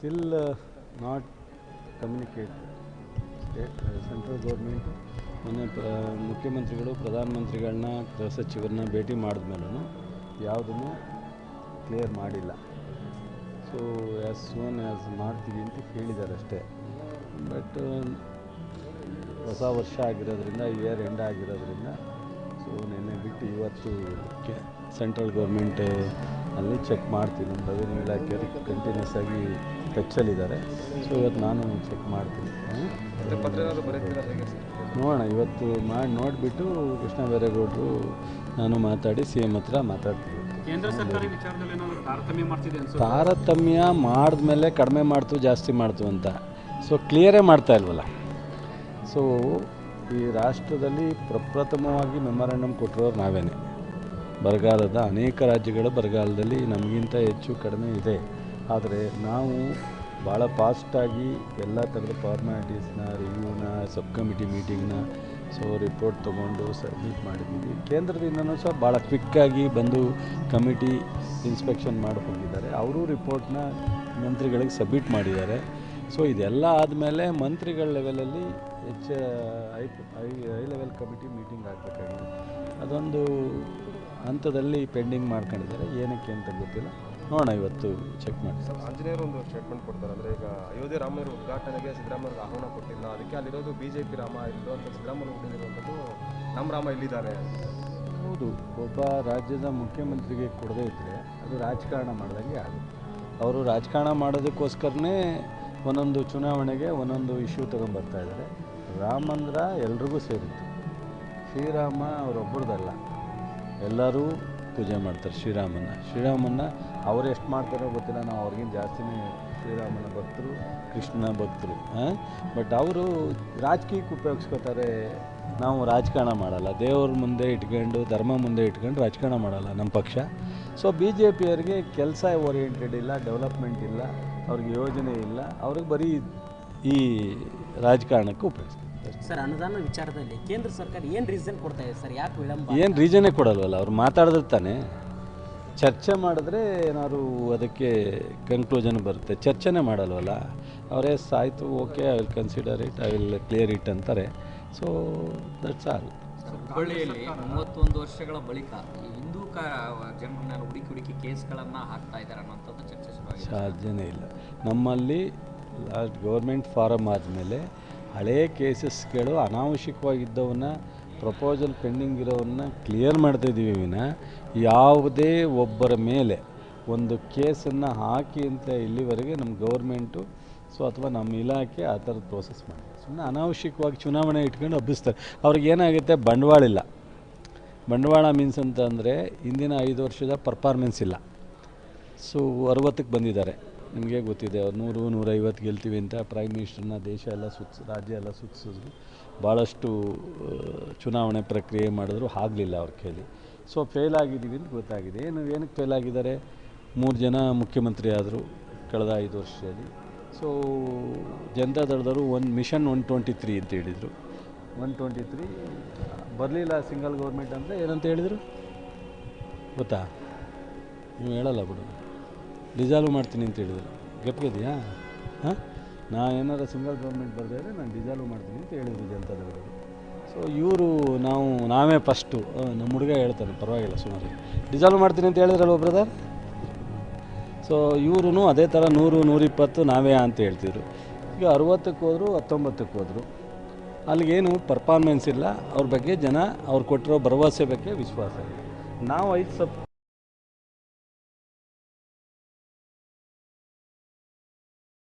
Still not communicate state central government, ಮೊನ್ನೆ ಮುಖ್ಯಮಂತ್ರಿಗಳು, ಪ್ರಧಾನಮಂತ್ರಿಗಳನ್ನ, ಗೃಹ ಸಚಿವರನ್ನ ಭೇಟಿ ಮಾಡಿದ್ಮೇಲೂ ಯಾವುದನ್ನು ಕ್ಲಿಯರ್ ಮಾಡಿಲ್ಲ. ಸೊ ಆ್ಯಸ್ ಸೋನ್ ಆ್ಯಸ್ ಮಾಡ್ತೀವಿ ಅಂತ ಹೇಳಿದ್ದಾರೆ ಅಷ್ಟೇ. ಬಟ್ ಹೊಸ ವರ್ಷ ಆಗಿರೋದ್ರಿಂದ ಇಯರ್ ಎಂಡ್ ಆಗಿರೋದ್ರಿಂದ ಸೊ ನೆನ್ನೆ ಬಿಟ್ಟು ಇವತ್ತು ಸೆಂಟ್ರಲ್ ಗೌರ್ಮೆಂಟ್ ಅಲ್ಲಿ ಚೆಕ್ ಮಾಡ್ತೀನಿ. ರೆವಿನ್ಯೂ ಇಲಾಖೆಯವರು ಕಂಟಿನ್ಯೂಸ್ ಆಗಿ ಟಚ್ಚಲ್ಲಿದ್ದಾರೆ. ಸೊ ಇವತ್ತು ನಾನು ಚೆಕ್ ಮಾಡ್ತೀನಿ. ನೋಡೋಣ ಇವತ್ತು ಮಾಡಿ ನೋಡಿಬಿಟ್ಟು ಕೃಷ್ಣ ಬೈರೇಗೌಡರು ನಾನು ಮಾತಾಡಿ ಸಿ ಎಂ ಹತ್ರ ಮಾತಾಡ್ತೀನಿ. ಕೇಂದ್ರ ಸರ್ಕಾರಿ ವಿಚಾರದಲ್ಲಿ ಏನಾದ್ರು ತಾರತಮ್ಯ ಮಾಡ್ತಿದೆ ಅನ್ಸುತ್ತೆ? ತಾರತಮ್ಯ ಮಾಡಿದ್ಮೇಲೆ ಕಡಿಮೆ ಮಾಡ್ತು ಜಾಸ್ತಿ ಮಾಡ್ತು ಅಂತ. ಸೊ ಕ್ಲಿಯರೇ ಮಾಡ್ತಾ ಇಲ್ವಲ್ಲ? ಸೊ ಈ ರಾಷ್ಟ್ರದಲ್ಲಿ ಪ್ರಪ್ರಥಮವಾಗಿ ಮೆಮೊರಂಡಮ್ ಕೊಟ್ಟಿರೋರು ನಾವೇನೆ. ಬರಗಾಲದ ಅನೇಕ ರಾಜ್ಯಗಳು ಬರಗಾಲದಲ್ಲಿ ನಮಗಿಂತ ಹೆಚ್ಚು ಕಡಿಮೆ ಇದೆ. ಆದರೆ ನಾವು ಭಾಳ ಫಾಸ್ಟಾಗಿ ಎಲ್ಲ ಥರದ ಫಾರ್ಮ್ಯಾಲಿಟೀಸ್ನ ರಿವ್ಯೂನ ಸಬ್ ಕಮಿಟಿ ಮೀಟಿಂಗ್ನ ಸೊ ರಿಪೋರ್ಟ್ ತೊಗೊಂಡು ಸಬ್ಮಿಟ್ ಮಾಡಿದ್ದೀವಿ ಕೇಂದ್ರದಿಂದನೂ ಸಹ ಭಾಳ ಕ್ವಿಕ್ಕಾಗಿ ಬಂದು ಕಮಿಟಿ ಇನ್ಸ್ಪೆಕ್ಷನ್ ಮಾಡಿ ಹೋಗಿದ್ದಾರೆ ಅವರು ರಿಪೋರ್ಟ್ನ ಮಂತ್ರಿಗಳಿಗೆ ಸಬ್ಮಿಟ್ ಮಾಡಿದ್ದಾರೆ. ಸೊ ಇದೆಲ್ಲ ಆದಮೇಲೆ ಮಂತ್ರಿಗಳ ಲೆವೆಲಲ್ಲಿ ಹೆಚ್ಚು ಐ ಐ ಲೆವೆಲ್ ಕಮಿಟಿ ಮೀಟಿಂಗ್ ಆಗಬೇಕಾಗಿದೆ. ಅದೊಂದು ಹಂತದಲ್ಲಿ ಪೆಂಡಿಂಗ್ ಮಾಡ್ಕೊಂಡಿದ್ದಾರೆ. ಏನಕ್ಕೆ ಅಂತ ಗೊತ್ತಿಲ್ಲ. ನೋಡೋಣ ಇವತ್ತು ಚೆಕ್ ಮಾಡಿ ಸರ್ ಆಂಜನೇಯರು ಒಂದು ಸ್ಟೇಟ್ಮೆಂಟ್ ಕೊಡ್ತಾರೆ ಅಂದರೆ ಈಗ ಅಯೋಧ್ಯೆ ರಾಮನ ಉದ್ಘಾಟನೆಗೆ ಸಿದ್ದರಾಮಯ್ಯವ್ರಿಗೆ ಆಹ್ವಾನ ಕೊಟ್ಟಿಲ್ಲ. ಅದಕ್ಕೆ ಅಲ್ಲಿರೋದು ಬಿ ಜೆ ಪಿ ರಾಮ ಇಲ್ಲಿರುವಂಥ ಸಿದ್ದರಾಮಯ್ಯ ಹುಟ್ಟಿರುವಂಥದ್ದು ನಮ್ಮ ರಾಮ ಇಲ್ಲಿದ್ದಾರೆ ಹೌದು ಒಬ್ಬ ರಾಜ್ಯದ ಮುಖ್ಯಮಂತ್ರಿಗೆ ಕೊಡದೇ ಇದ್ದರೆ ಅದು ರಾಜಕಾರಣ ಮಾಡಿದಂಗೆ ಆಗುತ್ತೆ. ಅವರು ರಾಜಕಾರಣ ಮಾಡೋದಕ್ಕೋಸ್ಕರನೇ ಒಂದೊಂದು ಚುನಾವಣೆಗೆ ಒಂದೊಂದು ಇಶ್ಯೂ ತೊಗೊಂಡ್ಬರ್ತಾ ಇದ್ದಾರೆ. ರಾಮಂದ್ರ ಮಂದಿರ ಎಲ್ರಿಗೂ ಸೇರಿತ್ತು. ಶ್ರೀರಾಮ ಅವರೊಬ್ಬರದಲ್ಲ ಎಲ್ಲರೂ ಪೂಜೆ ಮಾಡ್ತಾರೆ ಶ್ರೀರಾಮನ. ಶ್ರೀರಾಮನ ಅವ್ರು ಎಷ್ಟು ಮಾಡ್ತಾರೋ ಗೊತ್ತಿಲ್ಲ, ನಾವು ಅವ್ರಿಗಿಂತ ಜಾಸ್ತಿನೇ ಶ್ರೀರಾಮನ ಭಕ್ತರು, ಕೃಷ್ಣನ ಭಕ್ತರು ಬಟ್ ಅವರು ರಾಜಕೀಯಕ್ಕೆ ಉಪಯೋಗಿಸ್ಕೋತಾರೆ. ನಾವು ರಾಜಕಾರಣ ಮಾಡಲ್ಲ. ದೇವ್ರ ಮುಂದೆ ಇಟ್ಕೊಂಡು, ಧರ್ಮ ಮುಂದೆ ಇಟ್ಕೊಂಡು ರಾಜಕಾರಣ ಮಾಡಲ್ಲ ನಮ್ಮ ಪಕ್ಷ. ಸೊ ಬಿ ಜೆ ಪಿಯವರಿಗೆ ಕೆಲಸ ಓರಿಯೆಂಟೆಡ್ ಇಲ್ಲ ಡೆವಲಪ್ಮೆಂಟ್ ಇಲ್ಲ, ಅವ್ರಿಗೆ ಯೋಜನೆ ಇಲ್ಲ, ಅವ್ರಿಗೆ ಬರೀ ಈ ರಾಜಕಾರಣಕ್ಕೆ ಉಪಯೋಗಿಸ್ತಾರೆ. ಸರ್ ಅನುದಾನ ವಿಚಾರದಲ್ಲಿ ಕೇಂದ್ರ ಸರ್ಕಾರ ಏನು ರೀಸನ್ ಕೊಡ್ತಾ ಇದೆ ಸರ್? ಯಾಕೆ ವಿಳಂಬ? ಏನು ರೀಸನ್ನೇ ಕೊಡಲ್ವಲ್ಲ ಅವ್ರು ಮಾತಾಡಿದ್ರೆ ತಾನೆ. ಚರ್ಚೆ ಮಾಡಿದ್ರೆ ಏನಾದ್ರು ಅದಕ್ಕೆ ಕನ್ಕ್ಲೂಷನ್ ಬರುತ್ತೆ. ಚರ್ಚೆನೇ ಮಾಡಲ್ವಲ್ಲ ಅವರೇ ಸಾಯ್ತು okay I will consider it I will clear it ಅಂತಾರೆ. ಸೊ ದಟ್ಸ್ ಆಲ್ ಹುಬ್ಬಳ್ಳಿಯಲ್ಲಿ ಮೂವತ್ತೊಂದು ವರ್ಷಗಳ ಬಳಿಕ ಹಿಂದೂ ಕ ಜನರನ್ನ ಹುಡುಕಿ ಹುಡುಕಿ ಕೇಸ್ಗಳನ್ನು ಹಾಕ್ತಾ ಇದ್ದಾರೆ ಅನ್ನೋಂಥದ್ದು ಚರ್ಚೆ ಶುರುವಾಗಿದೆ. ಸಾಧ್ಯನೇ ಇಲ್ಲ. ನಮ್ಮಲ್ಲಿ ಲಾಸ್ಟ್ ಗೌರ್ಮೆಂಟ್ ಫಾರಮ್ ಆದಮೇಲೆ ಹಳೇ ಕೇಸಸ್ಗಳು ಅನಾವಶ್ಯಕವಾಗಿದ್ದವನ್ನ, ಪ್ರಪೋಸಲ್ ಪೆಂಡಿಂಗ್ ಇರೋವನ್ನ ಕ್ಲಿಯರ್ ಮಾಡ್ತಾಯಿದ್ದೀವಿ ವಿನ ಯಾವುದೇ ಒಬ್ಬರ ಮೇಲೆ ಒಂದು ಕೇಸನ್ನು ಹಾಕಿ ಅಂತ ಇಲ್ಲಿವರೆಗೆ ನಮ್ಮ ಗೌರ್ಮೆಂಟು ಸೊ ಅಥವಾ ನಮ್ಮ ಇಲಾಖೆ ಆ ಥರದ ಪ್ರೋಸೆಸ್ ಮಾಡಿ ಸುಮ್ಮನೆ ಅನಾವಶ್ಯಕವಾಗಿ ಚುನಾವಣೆ ಇಟ್ಕೊಂಡು ಹಬ್ಬಿಸ್ತಾರೆ. ಅವ್ರಿಗೆ ಏನಾಗುತ್ತೆ? ಬಂಡವಾಳ ಇಲ್ಲ. ಬಂಡವಾಳ ಮೀನ್ಸ್ ಅಂತಂದರೆ ಇಂದಿನ ಐದು ವರ್ಷದ ಪರ್ಫಾರ್ಮೆನ್ಸ್ ಇಲ್ಲ. ಸೊ ಅರವತ್ತಕ್ಕೆ ಬಂದಿದ್ದಾರೆ. ನಿಮಗೆ ಗೊತ್ತಿದೆ, ಅವ್ರು ನೂರು, ನೂರೈವತ್ತು ಗೆಲ್ತೀವಿ ಅಂತ ಪ್ರೈಮ್ ಮಿನಿಸ್ಟರ್ನ ದೇಶ ಎಲ್ಲ ಸುತ್ತ ರಾಜ್ಯ ಎಲ್ಲ ಸುತ್ತಿಸಿದ್ರು ಭಾಳಷ್ಟು ಚುನಾವಣೆ ಪ್ರಕ್ರಿಯೆ ಮಾಡಿದ್ರು, ಆಗಲಿಲ್ಲ ಅವ್ರ ಕೇಳಿ. ಸೊ ಫೇಲ್ ಆಗಿದ್ದೀವಿ ಅಂತ ಗೊತ್ತಾಗಿದೆ. ಏನು, ಏನಕ್ಕೆ ಫೇಲ್ ಆಗಿದ್ದಾರೆ? ಮೂರು ಜನ ಮುಖ್ಯಮಂತ್ರಿ ಆದರು ಕಳೆದ ಐದು ವರ್ಷದಲ್ಲಿ. So Janata ದಳದವರು one, mission one twenty three ಅಂತ ಹೇಳಿದರು. ಒನ್ ಟ್ವೆಂಟಿ ತ್ರೀ ಬರಲಿಲ್ಲ ಸಿಂಗಲ್ ಗೌರ್ಮೆಂಟ್ ಅಂದರೆ ಏನಂತ ಹೇಳಿದರು? ಗೊತ್ತಾ? ನೀವು ಹೇಳಲ್ಲ ಬಿಡು. ಡಿಸಾಲ್ವ್ ಮಾಡ್ತೀನಿ ಅಂತ ಹೇಳಿದ್ರು. ಗಪ್ಪಿದೆಯಾ ಹಾಂ? ನಾ ಏನಾರು ಸಿಂಗಲ್ ಗೌರ್ಮೆಂಟ್ ಬರದೇ ನಾನು ಡಿಸಾಲ್ವ್ ಮಾಡ್ತೀನಿ ಅಂತ ಹೇಳಿದ್ರು ಜನತಾದವರು ಸೊ ಇವರು ನಾವು, ನಾವೇ ಫಸ್ಟು ನಮ್ಮ ಹುಡುಗ ಹೇಳ್ತಾರೆ ಪರವಾಗಿಲ್ಲ ಸುಮಾರು ಡಿಸಾಲ್ವ್ ಮಾಡ್ತೀನಿ ಅಂತ ಹೇಳಿದ್ರಲ್ವ ಬ್ರದರ್ ಸೊ ಇವರು ಅದೇ ಥರ ನೂರು, ನೂರಿಪ್ಪತ್ತು ನಾವೇ ಅಂತ ಹೇಳ್ತಿದ್ರು. ಈಗ ಅರುವತ್ತಕ್ಕೆ ಹೋದರು, ಹತ್ತೊಂಬತ್ತಕ್ಕೆ ಹೋದರು. ಅಲ್ಲಿಗೇನು ಪರ್ಫಾರ್ಮೆನ್ಸ್ ಇಲ್ಲ. ಅವ್ರ ಬಗ್ಗೆ ಜನ ಅವ್ರು ಕೊಟ್ಟಿರೋ ಭರವಸೆ ಬಗ್ಗೆ ವಿಶ್ವಾಸ ಇಲ್ಲ. ನಾವು ಐದು ಸಬ್